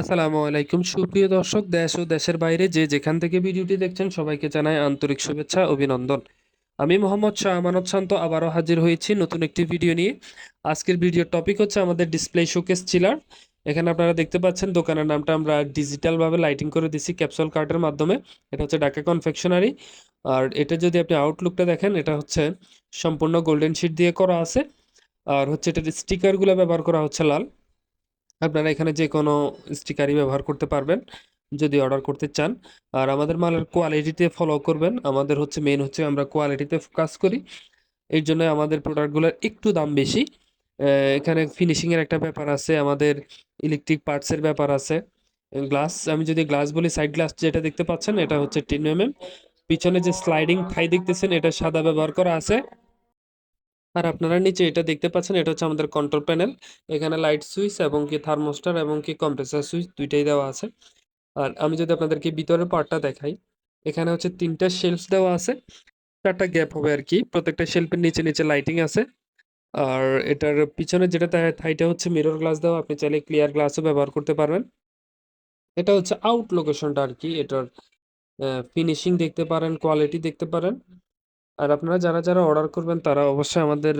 আসসালামু আলাইকুম। সুপ্রিয় দর্শক, দেশ ও দেশের বাইরে যে যেখান থেকে ভিডিওটি দেখছেন, সবাইকে জানাই আন্তরিক শুভেচ্ছা, অভিনন্দন। আমি মোহাম্মদ শাহ আমানত শান্ত, আবারও হাজির হয়েছি নতুন একটি ভিডিও নিয়ে। আজকের ভিডিওর টপিক হচ্ছে আমাদের ডিসপ্লে শোকেস চিলার। এখানে আপনারা দেখতে পাচ্ছেন দোকানের নামটা আমরা ডিজিটালভাবে লাইটিং করে দিছি ক্যাপসুল কার্ডের মাধ্যমে। এটা হচ্ছে ঢাকা কনফেকশনারি। আর এটা যদি আপনি আউটলুকটা দেখেন, এটা হচ্ছে সম্পূর্ণ গোল্ডেন শিট দিয়ে করা আছে। আর হচ্ছে এটার স্টিকারগুলো ব্যবহার করা হচ্ছে লাল। আপনারা এখানে যে কোনো স্টিকারই ব্যবহার করতে পারবেন, যদি অর্ডার করতে চান। আর আমাদের মালের কোয়ালিটিতে ফলো করবেন। আমাদের হচ্ছে মেন হচ্ছে আমরা কোয়ালিটিতে ফোকাস করি। এর জন্য আমাদের প্রোডাক্টগুলোর একটু দাম বেশি। এখানে ফিনিশিংয়ের একটা ব্যাপার আছে, আমাদের ইলেকট্রিক পার্টসের ব্যাপার আছে। গ্লাস, আমি যদি গ্লাস বলি সাইড গ্লাস যেটা দেখতে পাচ্ছেন, এটা হচ্ছে টেন এমএম পিছনে যে স্লাইডিং ঠাই দেখতেছেন, এটা সাদা ব্যবহার করা আছে। আর আপনারা নিচে এটা দেখতে পাচ্ছেন, এটা হচ্ছে আমাদের কন্ট্রোল প্যানেল এখানে লাইট সুইচ এবং কি থার্মোস্টার এবং কি কম্প্রেসার সুইচ দুইটাই দেওয়া আছে। আর আমি যদি আপনাদেরকে ভিতরের পার্টটা দেখাই, এখানে হচ্ছে তিনটা শেলফ দেওয়া আছে। চারটা গ্যাপ হবে আর কি। প্রত্যেকটা শেলফের নিচে নিচে লাইটিং আছে। আর এটার পিছনে যেটা থাইটা হচ্ছে মিরর গ্লাস দেওয়া। আপনি চাইলে ক্লিয়ার গ্লাসও ব্যবহার করতে পারবেন। এটা হচ্ছে আউট লোকেশনটা আর কি। এটার ফিনিশিং দেখতে পারেন কোয়ালিটি দেখতে পারেন। আর আপনারা যারা যারা অর্ডার করবেন তারা অবশ্যই আমাদের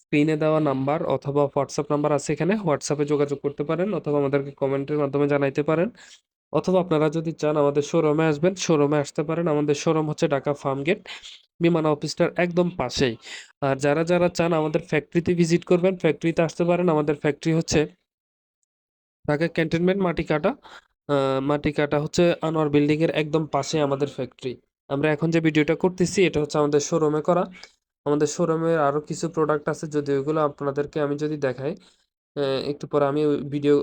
স্ক্রিনে দেওয়া নাম্বার অথবা হোয়াটসঅ্যাপ নাম্বার আছে এখানে। হোয়াটসঅ্যাপে যোগাযোগ করতে পারেন অথবা আমাদেরকে কমেন্টের মাধ্যমে জানাইতে পারেন। অথবা আপনারা যদি চান আমাদের শোরুমে আসবেন শোরুমে আসতে পারেন। আমাদের শোরুম হচ্ছে ঢাকা ফার্ম গেট বিমান অফিসটার একদম পাশেই। আর যারা যারা চান আমাদের ফ্যাক্টরিতে ভিজিট করবেন ফ্যাক্টরিতে আসতে পারেন। আমাদের ফ্যাক্টরি হচ্ছে ঢাকা ক্যান্টনমেন্ট আহ, মাটিকাটা হচ্ছে আনোয়ার বিল্ডিংয়ের একদম পাশে আমাদের ফ্যাক্টরি আমরা এখন যে ভিডিওটা করতেছি, এটা হচ্ছে আমাদের শোরুমে করা। আমাদের শোরুমের আরও কিছু প্রোডাক্ট আছে যদি ওইগুলো আপনাদেরকে আমি যদি দেখাই একটু পরে আমি ভিডিও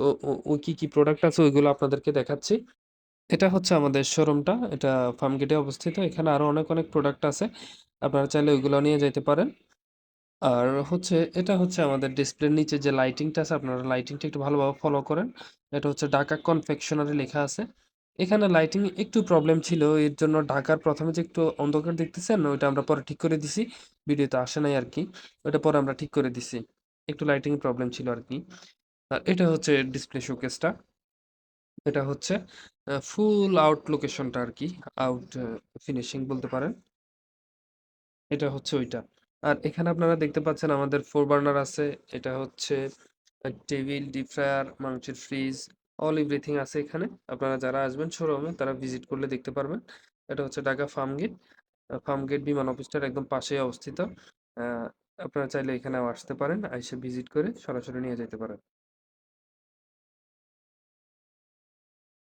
ওই কি কি প্রোডাক্ট আছে ওইগুলো আপনাদেরকে দেখাচ্ছি। এটা হচ্ছে আমাদের শোরুমটা এটা ফার্মগেটে অবস্থিত। এখানে আরও অনেক অনেক প্রোডাক্ট আছে, আপনারা চাইলে ওইগুলো নিয়ে যেতে পারেন। আর হচ্ছে, এটা হচ্ছে আমাদের ডিসপ্লের নিচে যে লাইটিংটা আছে, আপনারা লাইটিংটা একটু ভালোভাবে ফলো করেন। এটা হচ্ছে ঢাকা কনফেকশনারি লেখা আছে। এখানে লাইটিং একটু প্রবলেম ছিল, এর জন্য ঢাকার প্রথমে যে একটু অন্ধকার দেখতেছেন, ওইটা আমরা পরে ঠিক করে দিছি। ভিডিওতে আসে নাই আর কি ওইটা পরে আমরা ঠিক করে দিছি। একটু লাইটিং প্রবলেম ছিল আর কি আর এটা হচ্ছে ডিসপ্লে শোকেসটা এটা হচ্ছে ফুল আউট লোকেশনটা আর কি আউট ফিনিশিং বলতে পারেন। এটা হচ্ছে ওইটা। আর এখানে আপনারা দেখতে পাচ্ছেন আমাদের ফোর বার্নার আছে। এটা হচ্ছে টেবিল ডিপ ফ্রায়ার মাংসের ফ্রিজ অল এভরিথিং আছে এখানে। আপনারা যারা আসবেন শোরুমে তারা ভিজিট করলে দেখতে পারবেন। এটা হচ্ছে Dhaka farm gate farm gate বিমান অফিসটার একদম পাশেই অবস্থিত। আপনারা চাইলে এখানেও আসতে পারেন এসে ভিজিট করে সরাসরি নিয়ে যেতে পারেন।